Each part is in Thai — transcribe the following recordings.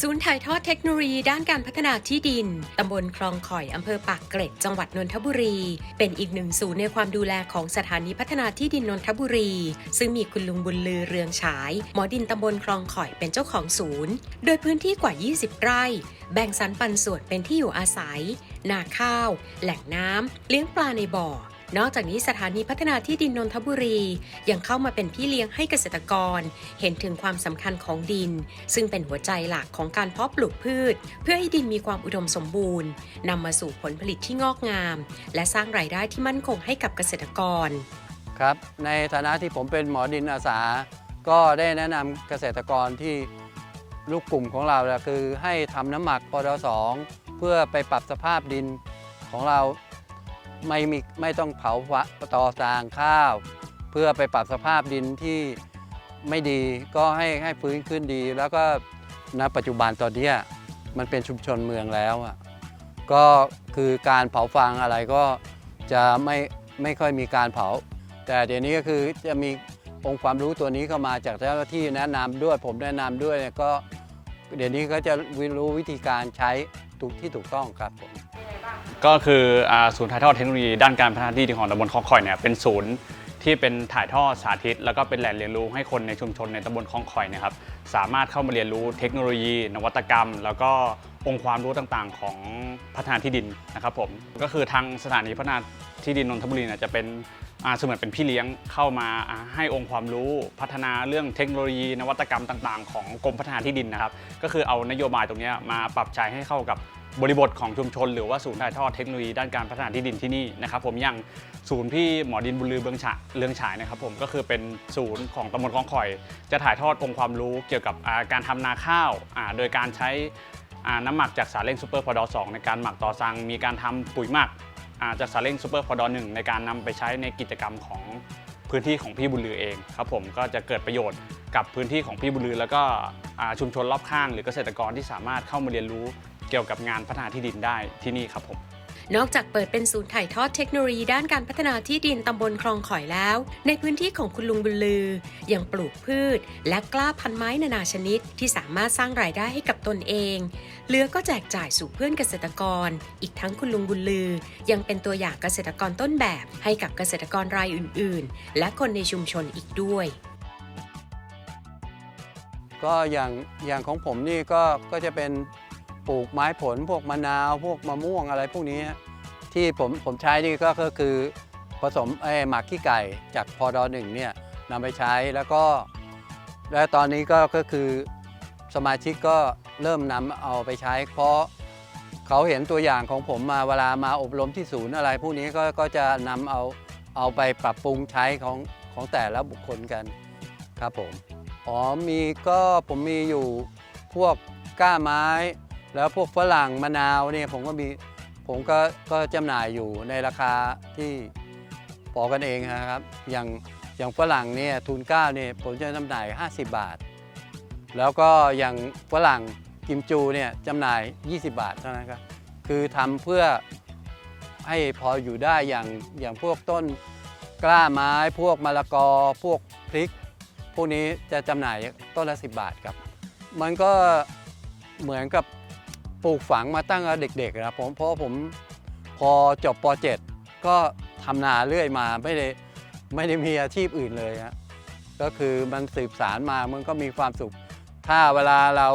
ศูนย์ถ่ายทอดเทคโนโลยีด้านการพัฒนาที่ดิน ตำบลคลองข่อย อำเภอปากเกร็ด จังหวัดนนทบุรี เป็นอีกหนึ่งศูนย์ในความดูแลของสถานีพัฒนาที่ดินนนทบุรี ซึ่งมีคุณลุงบุญลือเรืองฉาย หมอดินตำบลคลองข่อยเป็นเจ้าของศูนย์ โดยพื้นที่กว่า 20 ไร่ แบ่งสรรปันส่วนเป็นที่อยู่อาศัย นาข้าว แหล่งน้ำ เลี้ยงปลาในบ่อ นอกจากนี้สถานีพัฒนาที่ดินนนทบุรี ยังเข้ามาเป็นพี่เลี้ยงให้เกษตรกร เห็นถึงความสำคัญของดิน ซึ่งเป็นหัวใจหลักของการเพาะปลูกพืช เพื่อให้ดินมีความอุดมสมบูรณ์นำมาสู่ผลผลิตที่งอกงาม และสร้างรายได้ที่มั่นคงให้กับเกษตรกรครับในฐานะที่ผมเป็นหมอดินอาสา ก็ได้แนะนำเกษตรกรที่ลูกกลุ่มของเราคือให้ทำน้ำหมักปดสองเพื่อไปปรับสภาพดินของเรา ไม่มีไม่ต้องเผาฟะตอสางข้าว เพื่อไปปรับสภาพดินที่ไม่ดีก็ให้ให้ฟื้นขึ้นดี แล้วก็ณปัจจุบันตอนนี้มันเป็นชุมชนเมืองแล้วอะก็คือการเผาฟางอะไรก็จะไม่ไม่ค่อยมีการเผา แต่เดี๋ยวนี้ก็คือจะมีองค์ความรู้ตัวนี้เข้ามาจากเจ้าหน้าที่แนะนำด้วยผมแนะนำด้วยเนี่ยก็เดี๋ยวนี้ก็จะรู้วิธีการใช้ถูกที่ถูกต้องครับผม ก็คืออ่าศูนย์ถ่ายทอดเทคโนโลยีด้านการพัฒนาที่ดินของตำบลคลองข่อยเนี่ยเป็นศูนย์ที่เป็นถ่ายทอดสาธิต แล้วก็เป็นแหล่งเรียนรู้ให้คนในชุมชนในตำบลคลองข่อยเนะครับสามารถเข้ามาเรียนรู้เทคโนโลยี นวัตกรรม แล้วก็องค์ความรู้ต่างๆ ของพัฒนาที่ดินนะครับผมก็คือทางสถานีพัฒนาที่ดินนนทบุรีเนี่ยจะเป็นอ่าเสมือนเป็นพี่เลี้ยงเข้ามาอ่าให้องค์ความรู้พัฒนาเรื่องเทคโนโลยี นวัตกรรมต่างๆ ของกรมพัฒนาที่ดินนะครับ ก็คือเอานโยบายตรงเนี้ยมาปรับใช้ให้เข้ากับ บริบทของชุมชน หรือว่าศูนย์ถ่ายทอดเทคโนโลยีด้านการพัฒนาที่ดินที่นี่นะครับผมอย่างศูนย์พี่หมอดินบุญลือเบืองฉะเรืองฉายนะครับผมก็คือเป็นศูนย์ของตำบลคลองข่อย จะถ่ายทอดองค์ความรู้เกี่ยวกับการทำนาข้าวโดยการใช้น้ำหมักจากสารเร่งซูเปอร์พอดอสในการหมักต่อซังมีการทำปุ๋ยหมักจากสารเร่งซูเปอร์พอดอหนึ่งในการนำไปใช้ในกิจกรรมของพื้นที่ของพี่บุญลือเองครับผมก็จะเกิดประโยชน์กับพื้นที่ของพี่บุญลือ แล้วก็ชุมชนรอบข้าง หรือเกษตรกรที่สามารถเข้ามาเรียนรู้ เกี่ยวกับงานพัฒนาที่ดินได้ที่นี่ครับผมนอกจากเปิดเป็นศูนย์ถ่ายทอดเทคโนโลยีด้านการพัฒนาที่ดินตำบลคลองข่อยแล้ว ในพื้นที่ของคุณลุงบุญลือ ยังปลูกพืช และกล้าพันไม้นานาชนิด ที่สามารถสร้างรายได้ให้กับตนเอง เหลือก็แจกจ่ายสู่เพื่อนเกษตรกร อีกทั้งคุณลุงบุญลือ ยังเป็นตัวอย่างเกษตรกรต้นแบบให้กับเกษตรกรรายอื่น ๆ และคนในชุมชนอีกด้วย ก็อย่างอย่างของผมนี่ก็ก็จะเป็น ปลูกไม้ผลพวกมะนาว พวกมะม่วงอะไรพวกนี้ที่ผมผมใช้นี่ก็คือผสมเอ้หมักขี้ไก่จากพอดอหนึ่งเนี่ยนำไปใช้แล้วก็ และตอนนี้ก็ก็คือสมาชิกก็เริ่มนำเอาไปใช้ เพราะเขาเห็นตัวอย่างของผมมาเวลามาอบรมที่ศูนย์อะไร พวกนี้ก็ก็จะนำเอาเอาไปปรับปรุงใช้ของของแต่ละบุคคลกันครับผมอ๋อมีก็ผมมีอยู่พวกก้าไม้ แล้วพวกฝรั่งมะนาวเนี่ยผมก็มีผมก็ก็จำหน่ายอยู่ในราคาที่พอกันเองนะครับ อย่างอย่างฝรั่งเนี่ยทุนเก้าเนี่ยผมจะจำหน่าย 50 บาท แล้วก็อย่างฝรั่งกิมจูเนี่ยจำหน่าย 20 บาทเท่านั้นครับคือทำเพื่อให้พออยู่ได้อย่างอย่างพวกต้นกล้าไม้พวกมะละกอ พวกพริก พวกนี้จะจำหน่ายต้นละ 10 บาทครับ มันก็เหมือนกับ ปลูกฝังมาตั้งแต่เด็กๆนะผมเพราะผมพอจบป .7 ก็ทำนาเรื่อยมาไม่ได้ไม่ได้มีอาชีพอื่นเลยฮะก็คือมันสืบสารมามันก็มีความสุข ถ้าเวลาเรา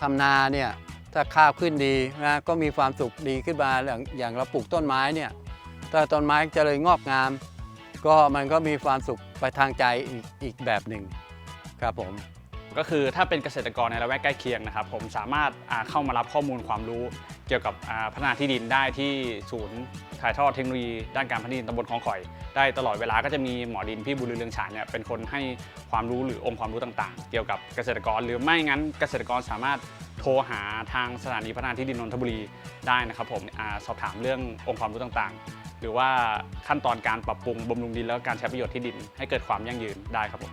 ทำนาเนี่ยถ้าข้าวขึ้นดีนะก็มีความสุขดีขึ้นมาอย่างอย่างเราปลูกต้นไม้เนี่ยถ้าต้นไม้เจริญงอกงาม ก็มันก็มีความสุขไปทางใจอีกอีกแบบหนึ่งครับผม ก็คือถ้าเป็นเกษตรกรในละแวกใกล้เคียงนะครับผมสามารถเข้ามารับข้อมูลความรู้เกี่ยวกับพัฒนาที่ดินได้ที่ศูนย์ถ่ายทอดเทคโนโลยีด้านการพัฒนาที่ดินตำบลคลองข่อย ได้ตลอดเวลาก็จะมีหมอดินพี่บุญลือเรืองฉานเนี่ยเป็นคนให้ความรู้หรือองค์ความรู้ต่างๆ เกี่ยวกับเกษตรกร หรือไม่งั้นเกษตรกรสามารถโทรหาทางสถานีพัฒนาที่ดินนนทบุรีได้นะครับผมอสอบถามเรื่ององค์ความรู้ต่างๆ หรือว่าขั้นตอนการปรับปรุงบำรุงดินแล้วการใช้ประโยชน์ที่ดินให้เกิดความยั่งยืนได้ครับผม